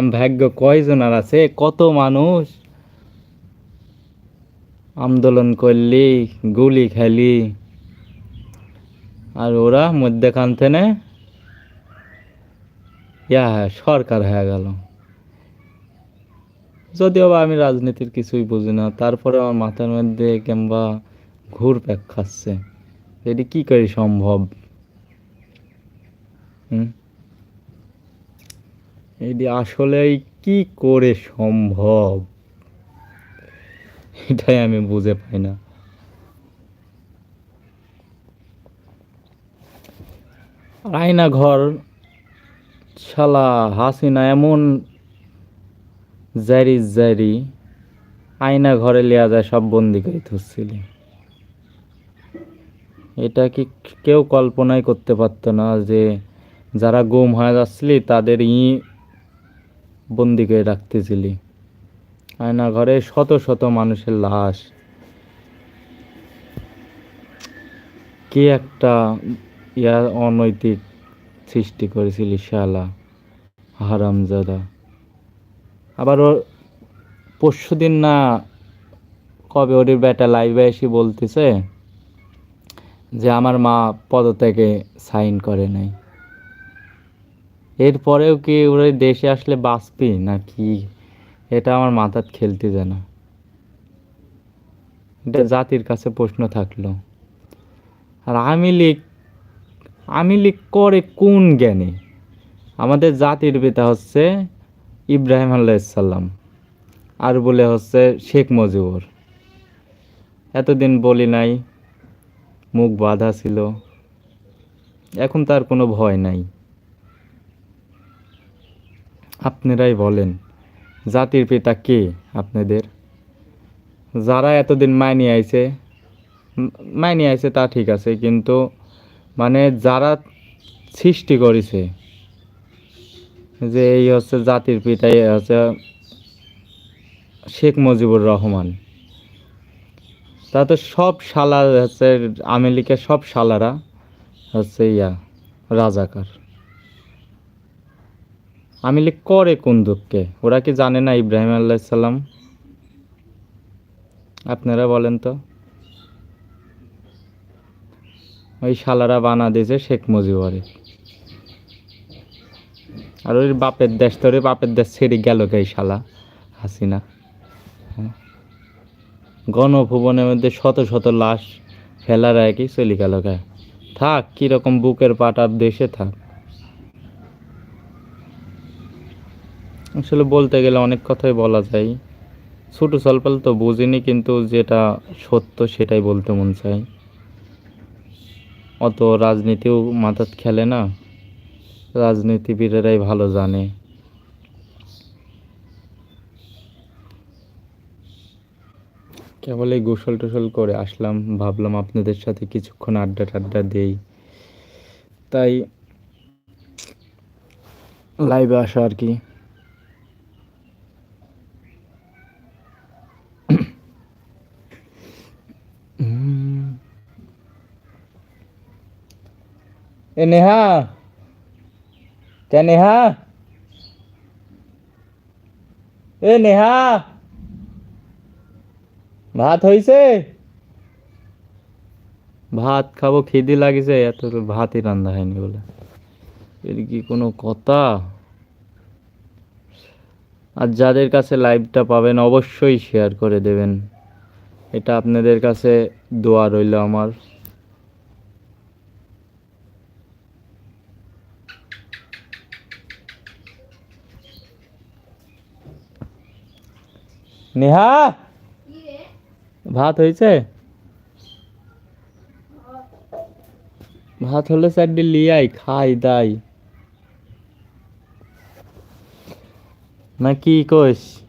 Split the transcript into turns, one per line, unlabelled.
ভাগ্য কয়জন আর আছে? কত মানুষ? আন্দোলন করলি, গুলি খেলি। আর ওরা মধ্যেখান থেকে ইয়া, সরকার হয়ে গেল। যদিও বা আমি রাজনীতির কিছুই বুঝি না, তারপরে আমার মাথার মধ্যে কিংবা ঘুর প্যাক খাচ্ছে। এটি কি করে সম্ভব? হুম? এটি আসলেই কি করে সম্ভব? এটাই আমি বুঝে পাই না। আয়না ঘর শালা হাসিনা এমন জারি জারি আয়না ঘরে লিয়া যায়, সব বন্দি করে থুসছিলি এটা কি কেউ কল্পনাই করতে পারতো না যে যারা গুম হয়ে যাচ্ছিলি তাদের ই বন্দি করে রাখতেছিলি আয়না ঘরে শত শত মানুষের লাশ। কি একটা ইয়া অনৈতিক সৃষ্টি করেছিলি, শালা, হারামজাদা? আবার ওর পরশু দিন না কবে ওর বেটা লাইভে এসে বলতেছে যে আমার মা পদত্যাগে সাইন করে নাই। এরপরেও কি ওরা দেশে আসলে বাঁচবি নাকি? এটা আমার মাথার খেলতে যায় না। এটা জাতির কাছে প্রশ্ন থাকল। আর আমি লীগ আমি লীগ করে কোন জ্ঞানে? আমাদের জাতির পিতা হচ্ছে ইব্রাহিম আল্লাহিসাল্লাম আর বলে হচ্ছে শেখ মুজিবুর। এতদিন বলি নাই, মুখ বাঁধা ছিল। এখন তার কোনো ভয় নাই। আপনারাই বলেন, জাতির পিতা কে আপনাদের? যারা এতদিন মাইনে আইছে মাইনে আইছে তা ঠিক আছে, কিন্তু মানে যারা সৃষ্টি করেছে, যে এই হচ্ছে জাতির পিতা এই হচ্ছে শেখ মুজিবুর রহমান। তা তো সব শালা হচ্ছে আমেরিকার সব শালারা হচ্ছে ইয়া, রাজাকার। আমিলি করে কোন দুঃখে? ওরা কি জানে না ইব্রাহিম আল্লাহিসাল্লাম আপনারা বলেন তো। ওই শালারা বানা দিয়েছে শেখ মুজিবরে। আর ওই বাপের দেশ তোর বাপের দেশ ছেড়ে গেল কে শালা হাসিনা? হ্যাঁ। গণভবনের মধ্যে শত শত লাশ ফেলার একই চলে গেল কে? থাক, কীরকম বুকের পাটার দেশে থাক। আসলে বলতে গেলে অনেক কথাই বলা যায়। ছোটো সলপাল তো বুঝিনি কিন্তু যেটা সত্য সেটাই বলতে মন চায়। অত রাজনীতিও মাথাত খেলে না। রাজনীতিবিদেরাই ভালো জানে। কেবল এই গোসল টোসল করে আসলাম, ভাবলাম আপনাদের সাথে কিছুক্ষণ আড্ডা টাড্ডা দেই। তাই লাইভে আসা আর কি। এ নেহা। কে নেহা। এ নেহা। ভাত হইছে? ভাত খাব, খিদি লাগিছে, এত ভাতই রান্না হয়নি বলে। এর কি কোনো কথা? আর যাদের কাছে লাইভটা পাবেন, অবশ্যই শেয়ার করে দেবেন। এটা আপনাদের কাছে দোয়া রইল আমার। নেহা? ভাত হয়েছে? ভাত হলে চারটি লিয়াই খাই দাই। না কি কইস?